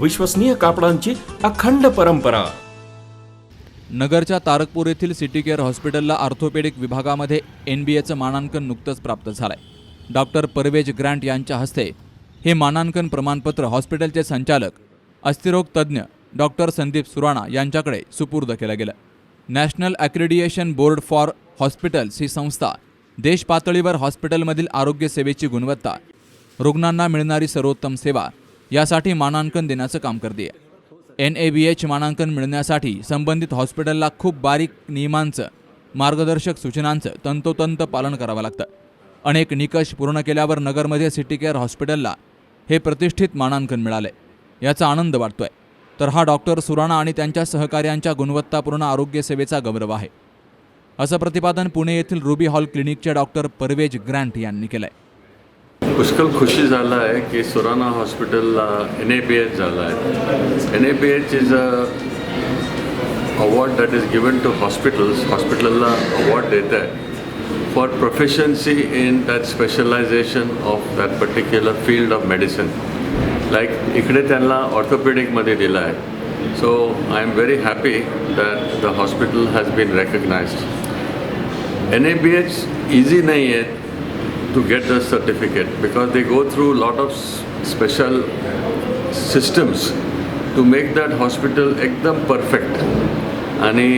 विश्वसनीय कापडांची अखंड परंपरा. नगरच्या तारकपूर येथील सिटी केअर हॉस्पिटलला ऑर्थोपेडिक विभागामध्ये एन बी एचं मानांकन नुकतंच प्राप्त झालंय. डॉक्टर परवेज ग्रँट यांच्या हस्ते हे मानांकन प्रमाणपत्र हॉस्पिटलचे संचालक अस्थिरोग तज्ज्ञ डॉक्टर संदीप सुराणा यांच्याकडे सुपूर्द केलं गेलं. National accreditation board for hospitals ही संस्था देश पातळीवर हॉस्पिटलमधील आरोग्यसेवेची गुणवत्ता रुग्णांना मिळणारी सर्वोत्तम सेवा यासाठी मानांकन देण्याचं काम करते. एन ए बी एच मानांकन मिळण्यासाठी संबंधित हॉस्पिटलला खूप बारीक नियमांचं मार्गदर्शक सूचनांचं तंतोतंत पालन करावं लागतं. अनेक निकष पूर्ण केल्यावर नगरमध्ये सिटी केअर हॉस्पिटलला हे प्रतिष्ठित मानांकन मिळाले याचा आनंद वाटतोय. तर हा डॉक्टर सुराणा आणि त्यांच्या सहकार्यांच्या गुणवत्तापूर्ण आरोग्य सेवेचा गौरव आहे. असं प्रतिपादन पुणे येथील रुबी हॉल क्लिनिकचे डॉक्टर परवेज ग्रँट यांनी केलं आहे पुष्कळ खुशी झाला आहे की सुराना हॉस्पिटलला एन ए बी एच झाला आहे. N A B H is a award that is given to hospitals हॉस्पिटलला अवॉर्ड देत आहे. For proficiency in that specialisation of that particular field of medicine like इकडे त्यांना ऑर्थोपेडिकमध्ये दिलं आहे. So I'm very happy that the hospital has been recognised N A B H easy नाही आहेत to get the certificate because they go through a lot of special systems to make that hospital एकदम perfect आणि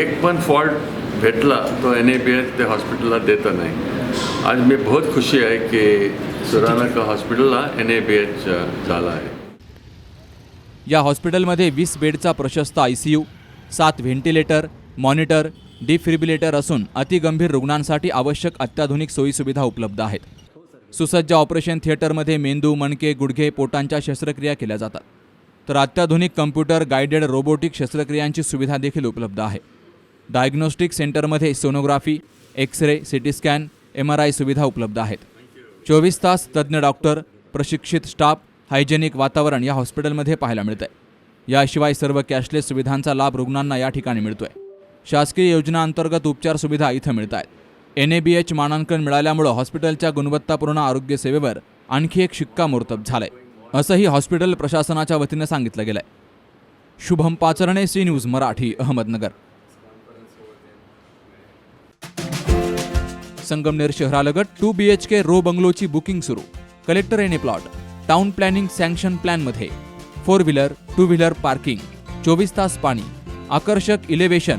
एक पण fault भेटला तो N A B H त्या हॉस्पिटलला देतं नाही आज मी बहुत खुशी आहे की सुराना का हॉस्पिटलला एन ए बी एच झाला आहे या हॉस्पिटलमध्ये वीस बेडचा प्रशस्त आय सी यू सात व्हेंटिलेटर मॉनिटर डिफिब्रिलेटर असून अतिगंभीर रुग्णांसाठी आवश्यक अत्याधुनिक सोयीसुविधा उपलब्ध आहेत. सुसज्ज ऑपरेशन थिएटरमध्ये मेंदू मणके गुडघे पोटांच्या शस्त्रक्रिया केल्या जातात. तर अत्याधुनिक कम्प्युटर गायडेड रोबोटिक शस्त्रक्रियांची सुविधा देखील उपलब्ध आहे. डायग्नोस्टिक सेंटरमध्ये sonography X ray CT scan M R I सुविधा उपलब्ध आहेत. चोवीस तास तज्ज्ञ डॉक्टर प्रशिक्षित स्टाफ हायजेनिक वातावरण या हॉस्पिटलमध्ये पाहायला मिळतंय. याशिवाय सर्व कॅशलेस सुविधांचा लाभ रुग्णांना या ठिकाणी मिळतोय. शासकीय योजनांतर्गत उपचार सुविधा इथं मिळत आहेत एन ए बी एच मानांकन मिळाल्यामुळं हॉस्पिटलच्या गुणवत्तापूर्ण आरोग्य सेवेवर आणखी एक शिक्कामोर्तब झालंय. असंही हॉस्पिटल प्रशासनाच्या वतीनं सांगितलं गेलंय. Shubham Pacharne C news Marathi Ahmednagar. Sangamner शहरालगत two B H K row बंगलोची booking सुरू. Collector N A plot town planning sanction प्लॅनमध्ये. Four wheeler two wheeler parking चोवीस तास पाणी आकर्षक इलेव्हेशन